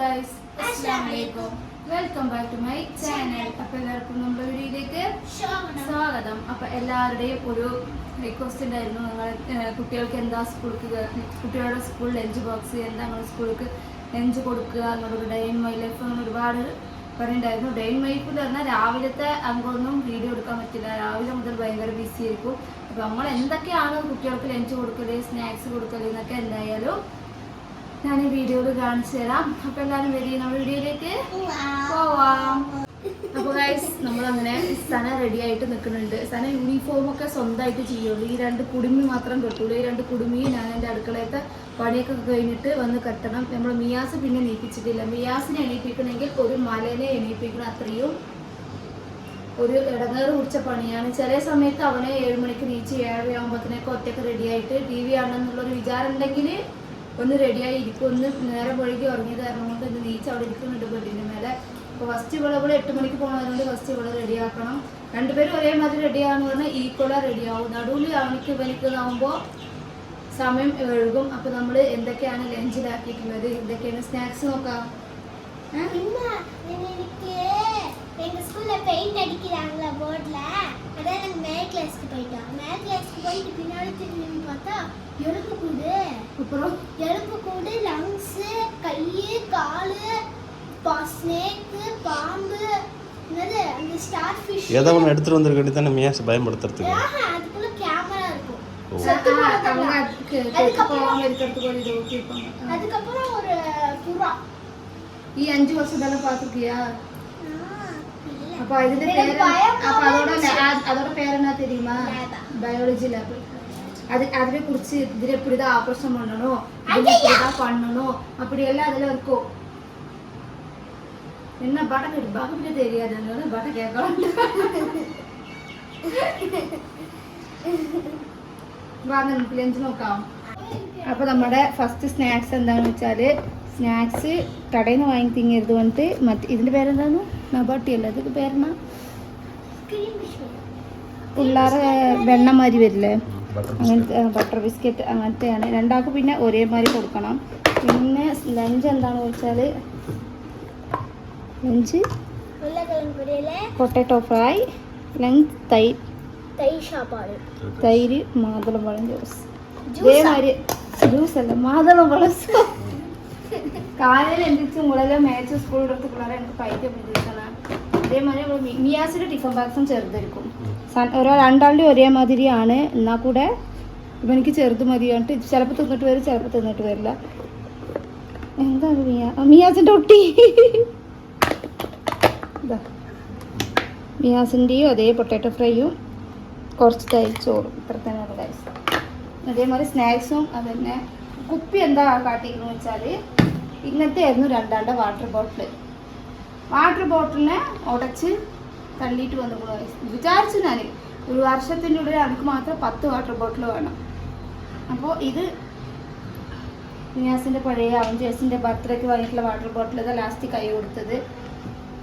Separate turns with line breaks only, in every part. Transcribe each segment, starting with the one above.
Guys അസ്സലാമലൈക്കും welcome back to my channel അപ്പൊ എല്ലാവർക്കും നമ്മുടെ വീഡിയോയിലേക്ക് സ്വാഗതം. അപ്പൊ എല്ലാവരുടെയും ഒരു റിക്വസ്റ്റ് ഉണ്ടായിരുന്നു. നിങ്ങൾ കുട്ടികൾക്ക് എന്താ സ്കൂൾക്ക് കുട്ടികളുടെ സ്കൂൾ ലഞ്ച് ബോക്സ് എന്താ നിങ്ങൾ സ്കൂൾക്ക് ലഞ്ച് കൊടുക്കുക എന്നുള്ളൊരു ഡേ ഇൻ മൈ ലൈഫ് അങ്ങനെ ഒരുപാട് പറയുണ്ടായിരുന്നു ഡേ ഇൻ മൈഫ് എന്ന് പറഞ്ഞാൽ രാവിലത്തെ അങ്ങൊന്നും വീഡിയോ എടുക്കാൻ പറ്റില്ല. രാവിലെ മുതൽ ഭയങ്കര ബിസി ആയിരിക്കും. അപ്പൊ നമ്മൾ എന്തൊക്കെയാണ് കുട്ടികൾക്ക് ലഞ്ച് കൊടുക്കൽ സ്നാക്സ് കൊടുക്കൽ എന്നൊക്കെ എന്തായാലും ഞാൻ ഈ വീഡിയോയിൽ കാണിച്ചു തരാം. അപ്പൊ എല്ലാവരും വരി നമ്മുടെ വീഡിയോയിലേക്ക് പോവാം. അപ്പൊ ഗൈസ് നമ്മളങ്ങനെ സന റെഡി ആയിട്ട് നിൽക്കുന്നുണ്ട്. സന യൂണിഫോം ഒക്കെ സ്വന്തമായിട്ട് ചെയ്യുള്ളൂ. ഈ രണ്ട് കുടുമി മാത്രം കെട്ടുള്ളൂ. ഈ രണ്ട് കുടുമി ഞാൻ എന്റെ അടുക്കളയത്തെ പണിയൊക്കെ കഴിഞ്ഞിട്ട് വന്ന് കെട്ടണം. നമ്മൾ മിയാസ് പിന്നെ നീപ്പിച്ചിട്ടില്ല മിയാസിനെ എണീപ്പിക്കണമെങ്കിൽ ഒരു മലനെ എണീപ്പിക്കണം അത്രയും. ഒരു ഇടങ്ങേറ് കുടിച്ച പണിയാണ്. ചില സമയത്ത് അവനെ ഏഴ് മണിക്ക് ഏഴര ആകുമ്പോഴത്തേക്ക് ഒറ്റയ്ക്ക് റെഡി ആയിട്ട് ടി വി ആണെന്നുള്ളൊരു വിചാരം ഉണ്ടെങ്കിൽ ഒന്ന് റെഡിയായി ഇരിക്കും ഒന്ന് നേരെ വഴുകി ഉറങ്ങിയത് കാരണം കൊണ്ട് ഒന്ന് നീച്ച് അവിടെ ഇരിക്കുന്നുണ്ട് ബെഡിൻ്റെ മേലെ അപ്പോൾ ഫസ്റ്റ് ഇവിടെ ഇവിടെ എട്ട് മണിക്ക് പോകണതുകൊണ്ട് ഫസ്റ്റ് ഇവിടെ റെഡിയാക്കണം രണ്ടുപേരും ഒരേമാതിരി റെഡിയാണെന്ന് പറഞ്ഞാൽ ഈക്വലാ റെഡിയാവും നടുവിൽ അവനിക്ക് ഇവനിക്കുന്നതാകുമ്പോൾ സമയം എഴുകും അപ്പോൾ നമ്മൾ എന്തൊക്കെയാണ് ലഞ്ചിലാക്കിയിട്ടുള്ളത് എന്തൊക്കെയാണ് സ്നാക്സ് നോക്കാം ഏ?
எனக்கு எங்க ஸ்கூல்ல பெயிண்ட் அடிக்கிறாங்களா போர்ட்ல அதான் நாங்க மேல் கிளாஸ்க்கு போயிட்டோம் மேல் கிளாஸ்க்கு போயிட்டு பின்னாடி திரும்பி பார்த்தா எலும்பு கூடு.
அப்புறம்
எலும்பு கூடு லங்ஸு கை காலு பா ஸ்னேக்கு பாம்பு என்னது அந்த ஸ்டார் ஃபிஷ்
ஏதோ ஒன்று எடுத்துட்டு வந்திருக்க வேண்டியது தானே மியாஸ் பயன்படுத்துறதுக்கு.
அதுக்குள்ள கேமரா இருக்கும்.
அவங்க
அதுக்கப்புறம்
ஒரு
புறா.
அஞ்சு வருஷம்
தானே
பார்த்துருக்கியா
அப்போ
இதுக்கு அப்போ
அதோட
அதோட பேர் என்ன தெரியுமா? பயாலஜி லேப் அது அதில் குறிச்சு இதில் இப்படி தான் ஆப்ரேஷன் பண்ணணும் இதில்
ஐயையா!
இப்படி தான் பண்ணணும் அப்படி எல்லாம் அதில் இருக்கும் என்ன படம் கேட்டு பகவிட தெரியாது அதனால படம் கேட்கலாம் വാങ്ങ നമുക്ക് ലഞ്ച് നോക്കാം അപ്പോൾ നമ്മുടെ ഫസ്റ്റ് സ്നാക്സ് എന്താണെന്ന് വെച്ചാൽ സ്നാക്സ് കടയിൽ നിന്ന് വാങ്ങി തിങ്ങരുത് വന്നിട്ട് മറ്റ് ഇതിൻ്റെ പേരെന്താണ് നബാട്ടി അല്ല ഇതിൻ്റെ പേരെന്നാ
Cream biscuit.
പിള്ളേരെ വെണ്ണമാതിരി വരില്ലേ അങ്ങനത്തെ ബട്ടർ ബിസ്ക്കറ്റ് അങ്ങനത്തെയാണ്. രണ്ടാൾക്ക് പിന്നെ ഒരേമാതിരി കൊടുക്കണം. പിന്നെ ലഞ്ച് എന്താണെന്ന് വെച്ചാൽ ലഞ്ച് പൊട്ടാറ്റോ ഫ്രൈ ലഞ്ച് തൈര് തൈര് മാതളമ്പഴം ജ്യൂസ് ഇതേമാതിരി ജ്യൂസ് അല്ല മാതളമ്പഴം കാലയിൽ എന്തിച്ചും കൂടുതൽ മേച്ച് സ്കൂളിന്റെ അടുത്ത് പിള്ളേരെ എനിക്ക് പൈറ്റ് പിടിച്ചാണ് അതേമാതിരി മിയാസിന്റെ ടിഫൻ ബാക്സും ചെറുതെടുക്കും ഓരോ രണ്ടാളുടെ ഒരേമാതിരിയാണ്. എന്നാൽ കൂടെ? ഇപ്പം എനിക്ക് ചെറുത് മതി പറഞ്ഞിട്ട് ചിലപ്പോൾ തിന്നിട്ട് വരും ചിലപ്പോൾ തിന്നിട്ട് വരില്ല. എന്താ മിയ മിയാസിന്റെ ഒട്ടി മിയാസിന്റെയും അതേ പൊട്ടാറ്റോ ഫ്രൈയും കുറച്ച് തൈര് ഇത്ര തന്നെയാണ് ഗൈസ് അതേമാതിരി സ്നാക്സും അത് തന്നെ കുപ്പി എന്താ കാട്ടിയിരിക്കുന്നത് വെച്ചാൽ ഇങ്ങനത്തെ ആയിരുന്നു രണ്ടാളുടെ വാട്ടർ ബോട്ടിൽ വാട്ടർ ബോട്ടിലിനെ ഉടച്ച് തള്ളിയിട്ട് വന്നു ഗൈസ് വിചാരിച്ചു ഞാൻ ഒരു വർഷത്തിന്റെ ഉള്ളിൽ എനിക്ക് മാത്രം പത്ത് വാട്ടർ ബോട്ടിൽ വേണം. അപ്പോൾ ഇത് നിയാസിന്റെ പഴയ അവഞ്ചേഴ്സിന്റെ ബർത്ത്ഡേക്ക് വാങ്ങിയിട്ടുള്ള വാട്ടർ ബോട്ടിൽ ഇതാ ലാസ്റ്റ് കൈ കൊടുത്തത്.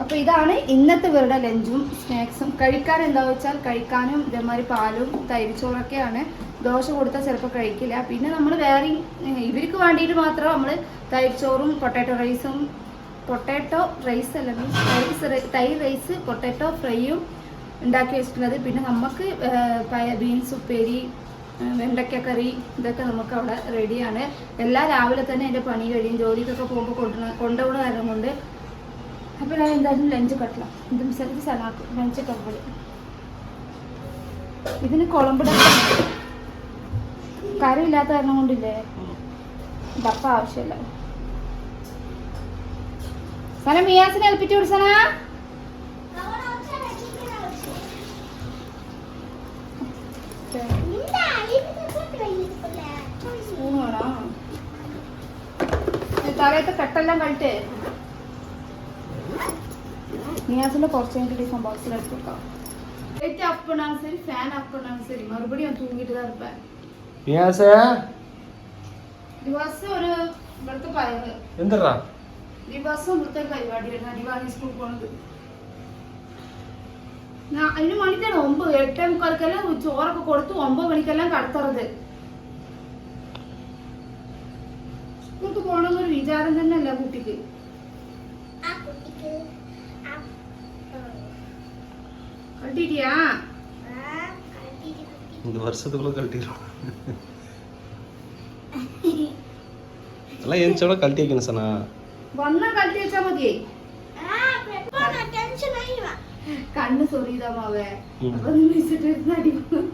അപ്പോൾ ഇതാണ് ഇന്നത്തെ ഇവരുടെ ലഞ്ചും സ്നാക്സും. കഴിക്കാൻ എന്താ വെച്ചാൽ കഴിക്കാനും ഇതേമാതിരി പാലും തൈര് ചോറൊക്കെയാണ് ദോശ കൊടുത്താൽ ചിലപ്പോൾ കഴിക്കില്ല. പിന്നെ നമ്മൾ വേറെ ഇവർക്ക് വേണ്ടിയിട്ട് മാത്രം നമ്മൾ തൈര് ചോറും പൊട്ടാറ്റോ റൈസും പൊട്ടാറ്റോ റൈസ് അല്ല മീൻസ് റൈസ് തൈര് റൈസ് പൊട്ടാറ്റോ ഫ്രൈയും ഉണ്ടാക്കി വെച്ചിട്ടുള്ളത്. പിന്നെ നമുക്ക് ബീൻസ് ഉപ്പേരി വെണ്ടയ്ക്ക കറി ഇതൊക്കെ നമുക്ക് അവിടെ റെഡിയാണ്. എല്ലാ രാവിലെ തന്നെ എന്റെ പണി കഴിയും. ജോലിക്കൊക്കെ പോകുമ്പോൾ കൊണ്ടുവന്ന കൊണ്ടുപോകുന്ന കാരണം കൊണ്ട്. അപ്പോൾ ഞാൻ എന്തായാലും ലഞ്ച് കട്ടലാം ഇത് സ്ഥലത്ത് സലാക്ക് ലഞ്ച് കമ്പളി ഇതിന് കുളമ്പിട കറി ഇല്ലാത്ത കാരണം കൊണ്ടില്ലേ? ഡപ്പ ആവശ്യമില്ല. സന മിയാസിനെ ഏൽപ്പിച്ചു കൊടുസന
இந்த அழிவுக்கு போட்டு வைக்கிறதுக்குள்ள
സ്പൂൺ വേണോ തലയത്തെ കട്ടെല്ലാം കഴിട്ട് മിയാസിന്റെ കുറച്ച് കഴിഞ്ഞിട്ട് ടിഫൻ ബോക്സിൽ എടുത്ത് കൊടുക്കാം ലൈറ്റ് ഓഫ് பண்ணாலும் சரி ஃபேன் ஆஃப் பண்ணாலும் சரி மறுபடியும் அவன் தூங்கிட்டு தான் இருப்பேன்
மியாச
ദിവസം ഒരു ഇവിടുത്തെ പയറ്
எந்திரா
ദിവസം നൃത്തം പരിപാടിയായിരുന്നു അടിവാങ്ങി സ്കൂളിൽ പോണത് അഞ്ചു മണിക്കാണ് ഒമ്പത് എട്ടേ മുക്കാൽക്കെല്ലാം ചോറൊക്കെ കൊടുത്ത് ഒമ്പത് മണിക്കെല്ലാം കടത്തറത് സ്കൂൾക്ക് പോകണമെന്നൊരു വിചാരം തന്നെയല്ല കുട്ടിക്ക് கழட்டிட்டியா
இந்த வருஷத்துக்குள்ள கழட்டிடுவோம் எல்லாம் ஏந்திச்சோட கழட்டி வைக்கணும் சார் நான்
വന്നാ കണ്ടി വെച്ചാ മതിയേ. കണ്ണ് സൊറിയതാ
മാവേ.
അപ്പൊ മിസിട്ട് അടിക്കും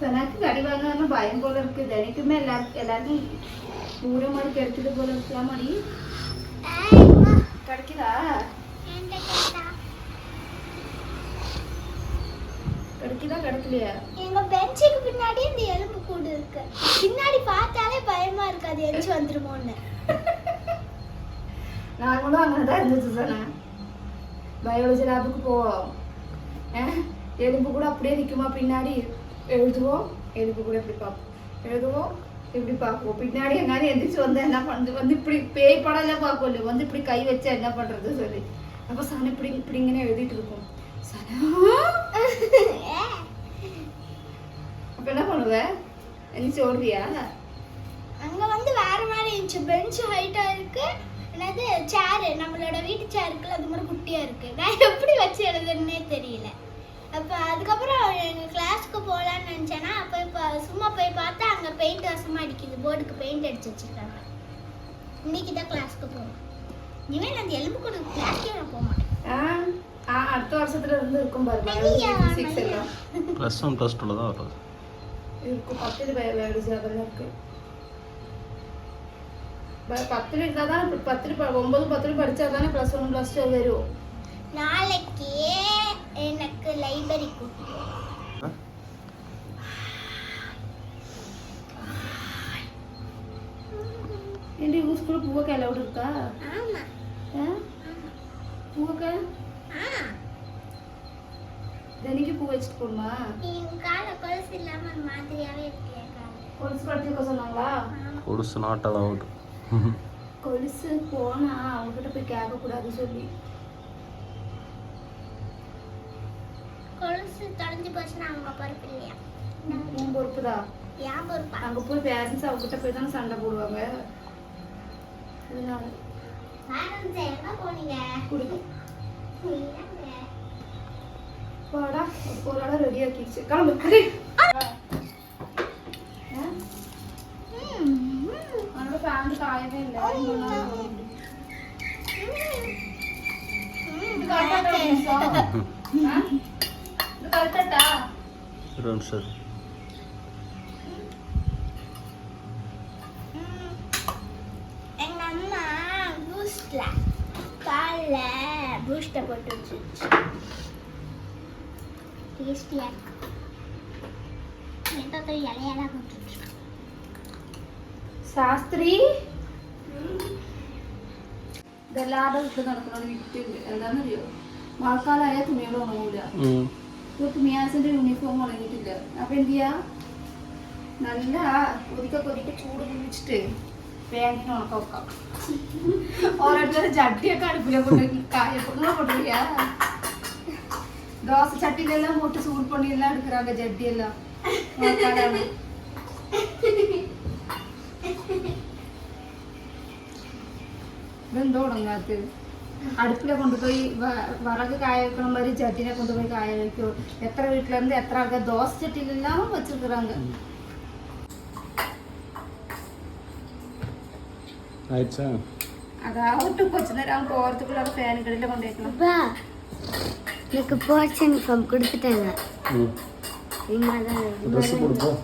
സനാക്ക് കടി വാങ്ങാന്ന് ഭയം പോലെ ഇറക്ക് ധനിക്കുമ്പോ എല്ലാ എല്ലാവർക്കും പൂരമാർ കിടച്ചത് പോലെ ഇറക്കാൻ മതി.
കിടക്കില്ല
கிடைக்குதா கிடைக்கலையா?
எங்க பெஞ்சுக்கு பின்னாடி இந்த எலும்பு கூடு இருக்கு. பின்னாடி பார்த்தாலே பயமா இருக்கு. அது எரிச்சு வந்துருமோன்னு.
நாங்களும் அங்கதான் இருந்துச்சு சொன்னேன் பயாலஜி லேபுக்கு போவோம். எலும்பு கூட அப்படியே நிற்குமா பின்னாடி எழுதுவோம். எலும்பு கூட இப்படி பார்ப்போம் எழுதுவோம். இப்படி பார்ப்போம் பின்னாடி எங்காவது எந்திரிச்சு வந்தால் என்ன பண்ணுறது வந்து இப்படி பேய் படம் எல்லாம் பார்ப்போம் வந்து இப்படி கை வச்சா என்ன பண்ணுறது சொல்லி. அப்போ சன் இப்படி இப்படிங்கன்னு எழுதிட்டு இருக்கோம். அப்ப என்ன பண்ணுவ? எந்திரிச்சு
அங்க வந்து வேற மாதிரி இருந்துச்சு. பெஞ்ச் ஹைட்டா இருக்கு. என்னது? சேரு நம்மளோட வீட்டு சேர் இருக்குல்ல அது மாதிரி குட்டியா இருக்கு. நான் எப்படி வச்சு எழுதுன்னே தெரியல. அப்ப அதுக்கப்புறம் எங்க கிளாஸ்க்கு போகலான்னு நினைச்சேன்னா அப்ப இப்ப சும்மா போய் பார்த்தா அங்க பெயிண்ட் வசமா அடிக்குது. போர்டுக்கு பெயிண்ட் அடிச்சு வச்சிருக்காங்க. இன்னைக்கு தான் கிளாஸ்க்கு போகணும் இனிமே நான் எலும்பு கூட கிளாஸ்க்கே நான் போக மாட்டேன்.
அடுத்த வருஷத்துல இருந்து இருக்கும் பாரு
ஐயா,
சிக்ஸ் எல்லாம்.
ப்ளஸ் ஒன் ப்ளஸ் டூவில் தான் வரும்.
இருக்கும் பத்தில் பயாலஜி அதெல்லாம் இருக்கு. ப- பத்தில் இருந்தால் தானே பத்தில் ப- ஒன்பது பத்தில் படித்தா தானே ப்ளஸ் ஒன் ப்ளஸ் டூ வரும்.
நாளைக்கு எனக்கு லைப்ரரி
பூவக்காய் அலவுட் எங்க பூ வச்சுட்டு போகணுமா
கொலுசு
கட்டிக்க சொன்னாங்களா?
கொலுசு நாட் அலவுட்
கொலுசு போனா அவங்ககிட்ட போய் கேட்க கூடாது சொல்லி.
கொலுசு தொலைஞ்சு போச்சுன்னா அவங்க பொறுப்பு இல்லையா?
உன் பொறுப்பு தான்
ஏன் பொறுப்பு?
அங்க போய் பேரண்ட்ஸ் அவங்ககிட்ட போய் தானே சண்டை போடுவாங்க.
என்ன போனீங்க?
குடிக்க പട.
ഒരാള റെഡിയാക്കി വെച്ച്. കാണുമ്പോ നമ്മുടെ ഫാമിലി താഴെ ഇല്ല? Busta, busta, busta. ടേസ്റ്റിയായിരിക്കും എന്തൊക്കെ ഇലയിലാകും
ശാസ്ത്രി? ഇതെല്ലാവരുടെ വീട്ടിൽ നടക്കുന്നത് വിറ്റുണ്ട് എന്താണെന്നറിയോ? മഴക്കാലമായ തുണികൾ ഉണങ്ങൂല. ഇപ്പൊ തുണിയാസിന്റെ യൂണിഫോം ഉണങ്ങിയിട്ടില്ല. അപ്പൊ എന്ത് നല്ല കൊതിക്ക കൊതിക്ക ചൂട് കുളിച്ചിട്ട് വേഗം ഉണക്കം വെക്കാം. ഓരോരുത്തരുടെ ചട്ടിയൊക്കെ അടുപ്പിലെ കൊണ്ട് കായപ്പൊക്കെ കൊണ്ടുപോയാ ദോശ சட்டில எல்லாம் போட்டு சூடு பண்ணி எல்லாம் எடுக்கிறாங்க ஜட்டி ഇതെന്തോ ഉണങ്ങാത്ത് അടുപ്പിലെ കൊണ്ടുപോയി വിറക് കായ വെക്കണ മാതിരി ചട്ടിനെ കൊണ്ടുപോയി കായ വെക്കോ എത്ര വീട്ടിലിരുന്ന് എത്ര ആൾക്കാർ ദോശ ചട്ടിയിലെല്ലാം വെച്ചിരിക്കാങ്ക അതാ ഒട്ടും കൊച്ചുനേരം അവർക്ക് ഫാനുകളിലെ
ഫാനുകളിൽ எனக்கு போர்ட்ஸ் யூனிஃபார்ம் கொடுத்துட்டாங்க.
ட்ரெஸ் கொடுப்போம்.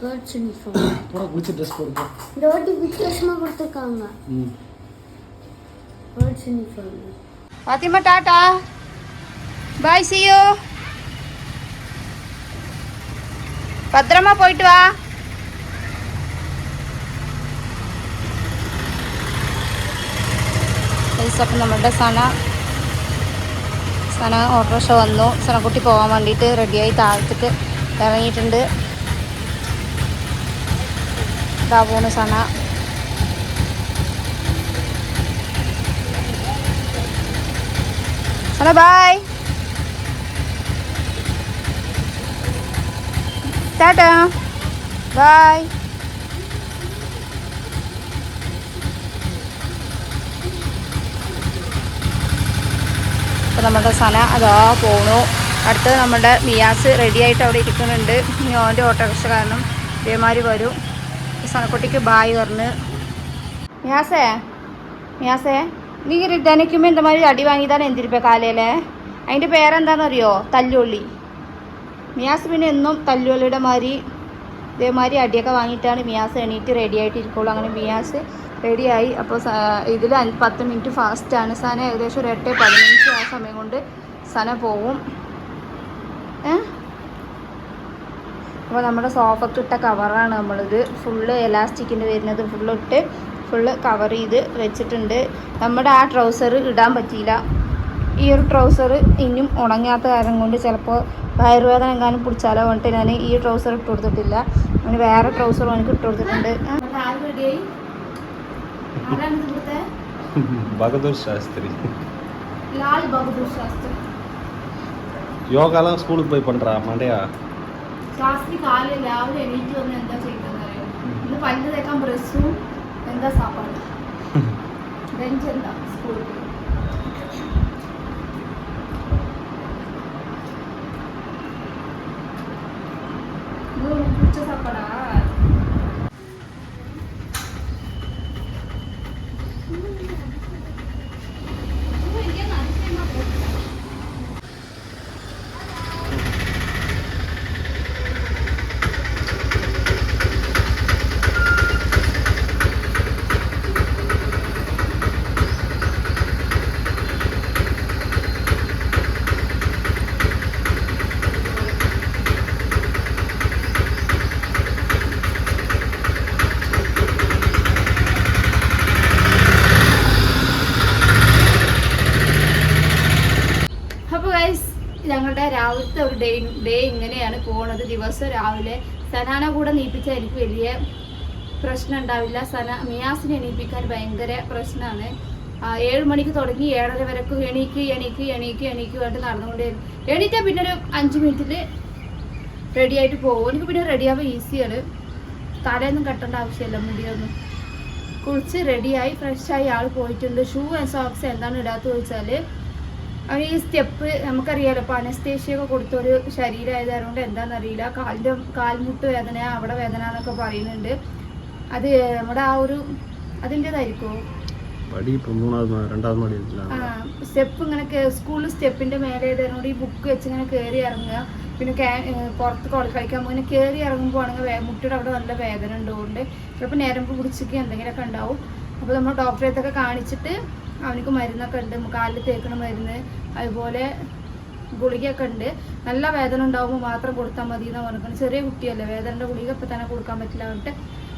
போர்ட்ஸ் யூனிஃபார்ம்
போட குடிச்ச ட்ரெஸ்
இந்த வாட்டி வித்தியாசமாக கொடுத்துருக்காங்க. Sports uniform
Fathima tata bye சியோ பத்திரமா போயிட்டு வா. சப்ப நம்மள்கிட்ட சானா സന ഓട്ടോറിക്ഷ വന്നു. സനക്കുട്ടി പോകാൻ വേണ്ടിയിട്ട് റെഡിയായി താഴത്തേക്ക് ഇറങ്ങിയിട്ടുണ്ട്. ഇതാ പോണു Sana. Sana bye tata bye നമ്മുടെ സന അതാ പോണു. അടുത്ത് നമ്മുടെ മിയാസ് റെഡി ആയിട്ട് അവിടെ ഇരിക്കുന്നുണ്ട്. ഓന്റെ ഓട്ടോറിക്ഷ കാരണം ഇതേമാതിരി വരും. സനക്കുട്ടിക്ക് ബായ് പറഞ്ഞ്. മിയാസേ മിയാസേ നീ ധനിക്കുമ്പോൾ എന്തമാതിരി അടി വാങ്ങിയതാണ് എന്തിരിപ്പ കാലയിലെ അതിന്റെ പേരെന്താണെന്നറിയോ തല്ലുള്ളി. മിയാസ് പിന്നെ എന്നും തല്ലുള്ളിയുടെ മാതിരി ഇതേമാതിരി അടിയൊക്കെ വാങ്ങിയിട്ടാണ് മിയാസ് എണീറ്റ് റെഡി ആയിട്ട് ഇരിക്കുള്ളൂ അങ്ങനെ മിയാസ് റെഡിയായി. അപ്പോൾ ഇതിൽ പത്ത് മിനിറ്റ് ഫാസ്റ്റാണ്. സന ഏകദേശം ഒരു എട്ട് പതിനഞ്ച് ആ സമയം കൊണ്ട് സന പോവും. അപ്പോൾ നമ്മുടെ സോഫക്ക് ഇട്ട കവറാണ് നമ്മളിത് ഫുള്ള് എലാസ്റ്റിക്കിന്റെ വരുന്നത് ഫുള്ള് ഇട്ട് ഫുള്ള് കവർ ചെയ്ത് വെച്ചിട്ടുണ്ട്. നമ്മുടെ ആ ട്രൗസർ ഇടാൻ പറ്റിയില്ല. ഈ ഒരു ട്രൗസർ ഇനിയും ഉണങ്ങാത്ത കാരണം കൊണ്ട് ചിലപ്പോൾ വയറുവേദന എങ്ങാനും പിടിച്ചാലോ പറഞ്ഞിട്ട് ഞാൻ ഈ ട്രൗസർ ഇട്ട് കൊടുത്തിട്ടില്ല. അങ്ങനെ വേറെ ട്രൗസറും എനിക്ക് ഇട്ട് കൊടുത്തിട്ടുണ്ട്.
ബഹദൂർ ശാസ്ത്രി
ലാൽ ബഹദൂർ ശാസ്ത്രി
யோகாலாம் ஸ்கூலுக்கு போய் பண்றா மண்டையா
ശാസ്ത്രി കാലം രാവിലെ എണീറ്റ് വന്ന് എന്താ ചെയ്യുന്നത് ഇന്ന് പല്ല് തേക്കാൻ ബ്രഷും എന്താ സാപ്പാട് ബെഞ്ച് എന്താ സ്കൂളിൽ പിടിച്ച സാപ്പാടാ ഞങ്ങളുടെ രാവിലത്തെ ഒരു ഡേ ഡേ ഇങ്ങനെയാണ് പോണത്. ദിവസം രാവിലെ സനാന കൂടെ നീപ്പിച്ചാൽ എനിക്ക് വലിയ പ്രശ്നം ഉണ്ടാവില്ല. സന മിയാസിനെ എണീപ്പിക്കാൻ ഭയങ്കര പ്രശ്നമാണ് ഏഴ് മണിക്ക് തുടങ്ങി ഏഴര വരക്ക് എണീക്ക് എണീക്ക് എണീക്ക് എണീക്ക് വേണ്ടി നടന്നുകൊണ്ടേ എണീറ്റാൽ പിന്നെ ഒരു അഞ്ച് മിനിറ്റിൽ റെഡി ആയിട്ട് പോകും. എനിക്ക് പിന്നെ റെഡി ആവാൻ ഈസിയാണ് തലയൊന്നും കെട്ടേണ്ട ആവശ്യമില്ല മുടിയൊന്നും. കുളിച്ച് റെഡിയായി ഫ്രഷായി ആൾ പോയിട്ടുണ്ട്. ഷൂ ആൻഡ് സോക്സ് എന്താണ് ഇടാത്ത ചോദിച്ചാൽ അവൻ ഈ സ്റ്റെപ്പ് നമുക്കറിയാലോ ഇപ്പോൾ അനസ്തേഷ്യയൊക്കെ കൊടുത്ത ഒരു ശരീരമായതുകൊണ്ട് എന്താണെന്നറിയില്ല കാലിന്റെ കാൽമുട്ട് വേദന അവിടെ വേദന എന്നൊക്കെ പറയുന്നുണ്ട്. അത് നമ്മുടെ ആ ഒരു അതിന്റെതായിരിക്കുമോ സ്റ്റെപ്പ് ഇങ്ങനെ സ്കൂളിൽ സ്റ്റെപ്പിന്റെ മേലെ ഈ ബുക്ക് വെച്ച് ഇങ്ങനെ കയറി ഇറങ്ങുക. പിന്നെ പുറത്ത് കളിക്കാൻ പോകുന്ന കയറി ഇറങ്ങുമ്പോൾ ആണെങ്കിൽ മുട്ടിയുടെ അവിടെ നല്ല വേദന ഉണ്ടോണ്ട്. ചിലപ്പോൾ നേരം പിടിച്ചൊക്കെ എന്തെങ്കിലുമൊക്കെ ഉണ്ടാവും. അപ്പോൾ നമ്മൾ ഡോക്ടറെ കാണിച്ചിട്ട് അവനക്ക് മരുന്നൊക്കെ ഉണ്ട് കാലിൽ തേക്കണ മരുന്ന് അതുപോലെ ഗുളികയൊക്കെ ഉണ്ട്. നല്ല വേദന ഉണ്ടാകുമ്പോൾ മാത്രം കൊടുത്താൽ മതി എന്ന് പറഞ്ഞിട്ട് ചെറിയ കുട്ടിയല്ലേ വേദനയുടെ ഗുളിക ഇപ്പം തന്നെ കൊടുക്കാൻ പറ്റില്ല പറഞ്ഞിട്ട്.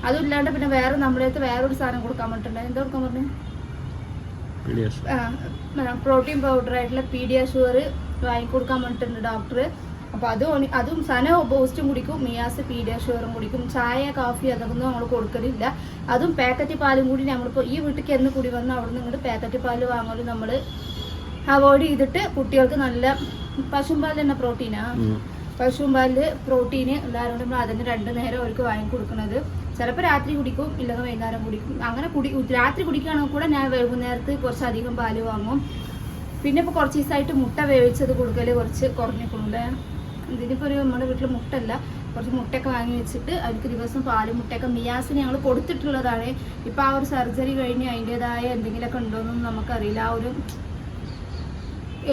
അതുമില്ലാണ്ട് പിന്നെ വേറെ നമ്മുടെ അടുത്ത് വേറൊരു സാധനം കൊടുക്കാൻ പറഞ്ഞിട്ടുണ്ട്. എന്താ കൊടുക്കാൻ പറഞ്ഞു? പ്രോട്ടീൻ പൗഡർ ആയിട്ടുള്ള പീഡിയാഷുവർ വാങ്ങിക്കൊടുക്കാൻ പറഞ്ഞിട്ടുണ്ട് ഡോക്ടർ അപ്പോൾ അത് അതും സന ബൂസ്റ്റും കുടിക്കും മിയാസ് പീഡിയാഷുവറും കുടിക്കും ചായ കാഫി അതൊന്നും നമ്മൾ കൊടുക്കലില്ല. അതും പാക്കറ്റ് പാലും കൂടി നമ്മളിപ്പോൾ ഈ വീട്ടിൽ എന്ന് കൂടി വന്ന് അവിടെ നിന്ന് ഇങ്ങോട്ട് പാക്കറ്റ് പാൽ വാങ്ങലും നമ്മൾ അവോയ്ഡ് ചെയ്തിട്ട് കുട്ടികൾക്ക് നല്ല പശുമ്പാൽ തന്നെ പ്രോട്ടീനാ പശുമ്പാലിൽ പ്രോട്ടീന് എല്ലാവരും നമ്മൾ അതിന് രണ്ടു നേരം അവർക്ക് വാങ്ങി കൊടുക്കുന്നത് ചിലപ്പോൾ രാത്രി കുടിക്കും ഇല്ലെങ്കിൽ വൈകുന്നേരം കുടിക്കും. അങ്ങനെ കുടി രാത്രി കുടിക്കുകയാണെങ്കിൽ കൂടെ ഞാൻ വൈകുന്നേരത്ത് കുറച്ചധികം പാൽ വാങ്ങും. പിന്നെ ഇപ്പോൾ കുറച്ച് ദിവസമായിട്ട് മുട്ട വേവിച്ചത് കൊടുക്കൽ കുറച്ച് കുറഞ്ഞിട്ടുണ്ട്. ഇതിനിപ്പോൾ ഒരു നമ്മുടെ വീട്ടിൽ മുട്ടല്ല. കുറച്ച് മുട്ടയൊക്കെ വാങ്ങി വെച്ചിട്ട് അവർക്ക് ദിവസം പാൽ മുട്ടയൊക്കെ മിയാസിന് ഞങ്ങൾ കൊടുത്തിട്ടുള്ളതാണ്. ഇപ്പോൾ ആ ഒരു സർജറി കഴിഞ്ഞ് അതിന്റെതായ എന്തെങ്കിലുമൊക്കെ ഉണ്ടോയെന്നൊന്നും നമുക്കറിയില്ല. ആ ഒരു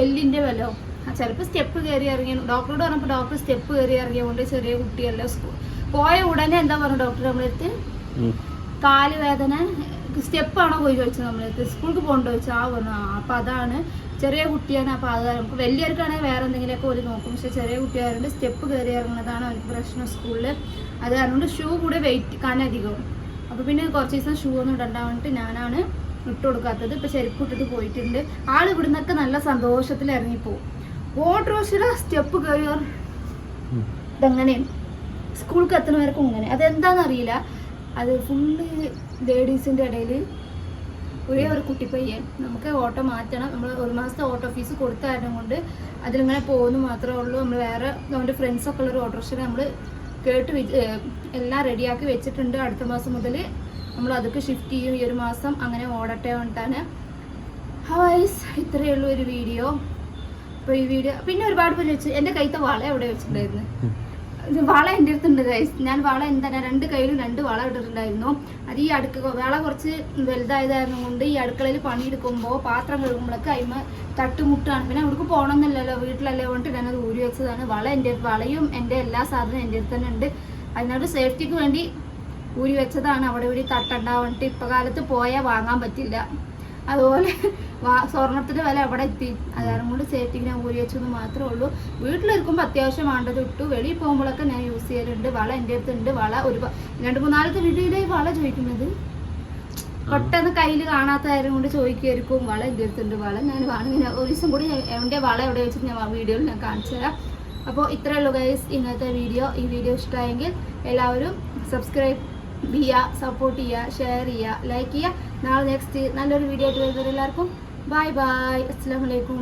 എല്ലിന്റെ വിലോ? ചിലപ്പോൾ സ്റ്റെപ്പ് കയറി ഇറങ്ങിയ ഡോക്ടറോട് പറഞ്ഞപ്പോൾ ഡോക്ടർ സ്റ്റെപ്പ് കയറി ഇറങ്ങിയതുകൊണ്ട് ചെറിയ കുട്ടിയല്ല സ്കൂൾ പോയ ഉടനെ എന്താ പറഞ്ഞു ഡോക്ടർ നമ്മളെടുത്ത് കാൽ വേദന സ്റ്റെപ്പാണോ പോയി ചോദിച്ചത് നമ്മളെടുത്ത് സ്കൂൾക്ക് പോകണ്ടോ ചോദിച്ചാൽ ആ പറഞ്ഞു അപ്പം അതാണ് ചെറിയ കുട്ടിയാണ് അപ്പോൾ അത് നമുക്ക് വലിയവർക്കാണെങ്കിൽ വേറെ എന്തെങ്കിലുമൊക്കെ ഒരു നോക്കും. പക്ഷെ ചെറിയ കുട്ടിയായതുകൊണ്ട് സ്റ്റെപ്പ് കയറി ഇറങ്ങുന്നതാണ് അവർക്ക് പ്രശ്നം സ്കൂളിൽ അത് കാരണം ഷൂ കൂടെ വെയിറ്റ് കാണാധികം അപ്പോൾ പിന്നെ കുറച്ച് ദിവസം ഷൂ ഒന്നും ഇടണ്ട വേണ്ടിട്ട് ഞാനാണ് ഇട്ട് കൊടുക്കാത്തത്. ഇപ്പോൾ ചെരുപ്പ് ഇട്ടിട്ട് പോയിട്ടുണ്ട്. ആൾ ഇവിടുന്നൊക്കെ നല്ല സന്തോഷത്തിൽ ഇറങ്ങിപ്പോവും. ഓട്ടോറിക്ഷയുടെ സ്റ്റെപ്പ് കയറി ഇതെങ്ങനെയാണ് സ്കൂൾക്ക് എത്തുന്നവർക്കും ഇങ്ങനെ. അതെന്താണെന്നറിയില്ല. അത് ഫുള്ള് ലേഡീസിന്റെ ഇടയിൽ ഒരേ ഒരു കുട്ടി പയ്യൻ നമുക്ക് ഓട്ടോ മാറ്റണം. നമ്മൾ ഒരു മാസത്തെ ഓട്ടോ ഫീസ് കൊടുത്ത കാരണം കൊണ്ട് അതിലിങ്ങനെ പോകുന്നു മാത്രമേ ഉള്ളൂ. നമ്മൾ വേറെ നമ്മുടെ ഫ്രണ്ട്സൊക്കെ ഉള്ളൊരു ഓട്ടോറിക്ഷ നമ്മൾ കേട്ട് എല്ലാം റെഡിയാക്കി വെച്ചിട്ടുണ്ട്. അടുത്ത മാസം മുതൽ നമ്മൾ അതൊക്കെ ഷിഫ്റ്റ് ചെയ്യും. ഈ ഒരു മാസം അങ്ങനെ ഓടട്ടെ കൊണ്ടാണ് ഹവൈസ് ഇത്രയേ ഉള്ളൂ ഒരു വീഡിയോ അപ്പോൾ ഈ വീഡിയോ പിന്നെ ഒരുപാട് പേര് വെച്ച് എന്റെ കൈത്തെ വള എവിടെ വെച്ചിട്ടുണ്ടായിരുന്നു? ഇത് വള എന്റെ അടുത്തുണ്ട് ഗൈസ് ഞാൻ വള എന്താണ് രണ്ട് കയ്യിലും രണ്ട് വള ഇട്ടിട്ടുണ്ടായിരുന്നു. അത് ഈ അടുക്ക വള കുറച്ച് വലുതായതായിരുന്നു കൊണ്ട് ഈ അടുക്കളയിൽ പണിയെടുക്കുമ്പോൾ പാത്രം കഴുകുമ്പോഴൊക്കെ അതിമ തട്ടുമുട്ടാണ്. പിന്നെ അവിടേക്ക് പോകണമെന്നില്ലല്ലോ വീട്ടിലല്ലേ കൊണ്ടിട്ട് ഞാനത് ഊരി വെച്ചതാണ്. വള എന്റെ വളയും എന്റെ എല്ലാ സാധനവും എന്റെ അടുത്ത് തന്നെ ഉണ്ട്. അതിനോട് സേഫ്റ്റിക്ക് വേണ്ടി ഊരി വെച്ചതാണ്. അവിടെ ഇവിടെ തട്ടുണ്ടാവണിട്ട് ഇപ്പം കാലത്ത് പോയാൽ വാങ്ങാൻ പറ്റില്ല. അതുപോലെ സ്വർണത്തിന്റെ വില അവിടെ എത്തി? അതാരം കൊണ്ട് സേഫ്റ്റിക്ക് ഞാൻ ഊരി വെച്ചെന്ന് മാത്രമേ ഉള്ളൂ. വീട്ടിലിരിക്കുമ്പോൾ അത്യാവശ്യം വേണ്ടത് ഇട്ടു വെളിയിൽ പോകുമ്പോഴൊക്കെ ഞാൻ യൂസ് ചെയ്യലുണ്ട്. വള എന്റെ അടുത്തുണ്ട് വള ഒരു രണ്ട് മൂന്നാലത്തെ വീട്ടിലെ വള ചോദിക്കുന്നത്? പെട്ടെന്ന് കയ്യിൽ കാണാത്തതായത് കൊണ്ട് ചോദിക്കുമായിരിക്കും വള എന്റെ അടുത്തുണ്ട് വള ഞാൻ വേണമെങ്കിൽ ഒരു ദിവസം കൂടി എന്റെ വള എവിടെ വെച്ചിട്ട് ഞാൻ വീഡിയോയിൽ ഞാൻ കാണിച്ചു തരാം. അപ്പോൾ ഇത്രയേ ഉള്ളൂ ഗൈസ് ഇന്നത്തെ വീഡിയോ ഈ വീഡിയോ ഇഷ്ടമായെങ്കിൽ എല്ലാവരും സബ്സ്ക്രൈബ് ചെയ്യുക സപ്പോർട്ട് ചെയ്യുക ഷെയർ ചെയ്യുക ലൈക്ക് ചെയ്യുക നാളെ നെക്സ്റ്റ് നല്ലൊരു വീഡിയോ ആയിട്ട് വരുന്നവരെല്ലാവർക്കും ബൈ ബൈ അസ്സാം വലൈക്കും